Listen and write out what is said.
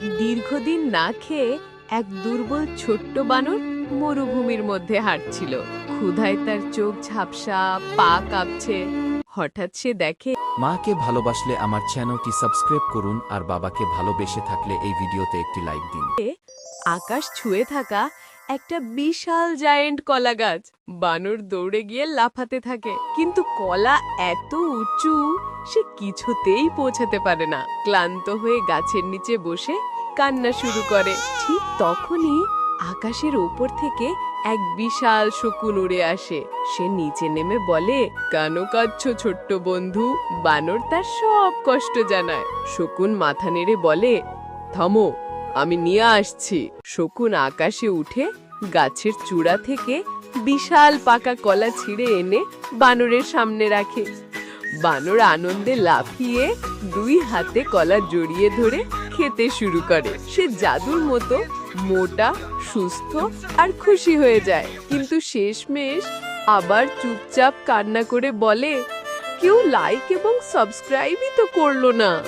দীর্ঘদিন না খেয়ে এক দুর্বল ছোট্ট বানর মরুভূমির মধ্যে হাঁটছিল। ক্ষুধায় তার চোখ ঝাপসা পা কাঁপছে। হঠাৎ সে দেখে মাকে ভালোবাসলে আমার চ্যানেলটি সাবস্ক্রাইব করুন আর বাবাকে ভালোবেসে থাকলে এই ভিডিওতে একটি লাইক দিন। আকাশ ছুঁয়ে থাকা একটা বিশাল জায়েন্ট কলা গাছ। বানর দৌড়ে গিয়ে লাফাতে থাকে। কিন্তু কলা এত উঁচু সে কিছুতেই পৌঁছাতে পারে না। ক্লান্ত হয়ে গাছের নিচে বসে কান্না শুরু করে। ঠিক তখনই আকাশের ওপর থেকে এক বিশাল শকুন উড়ে আসে। সে নিচে নেমে বলে, কেন কাঁদছ ছোট্ট বন্ধু? বানর তার সব কষ্ট জানায়। শকুন মাথা নেড়ে বলে, থামো, আমি নিয়ে আসছি। শকুন আকাশে উঠে গাছের চূড়া থেকে বিশাল পাকা কলা ছিঁড়ে এনে বানরের সামনে রাখে। বানর আনন্দে লাফিয়ে দুই হাতে কলা জড়িয়ে ধরে খেতে শুরু করে। সে জাদুর মতো মোটা, সুস্থ আর খুশি হয়ে যায়। কিন্তু শেষমেশ আবার চুপচাপ কান্না করে বলে, কেউ লাইক এবং সাবস্ক্রাইবই তো করল না।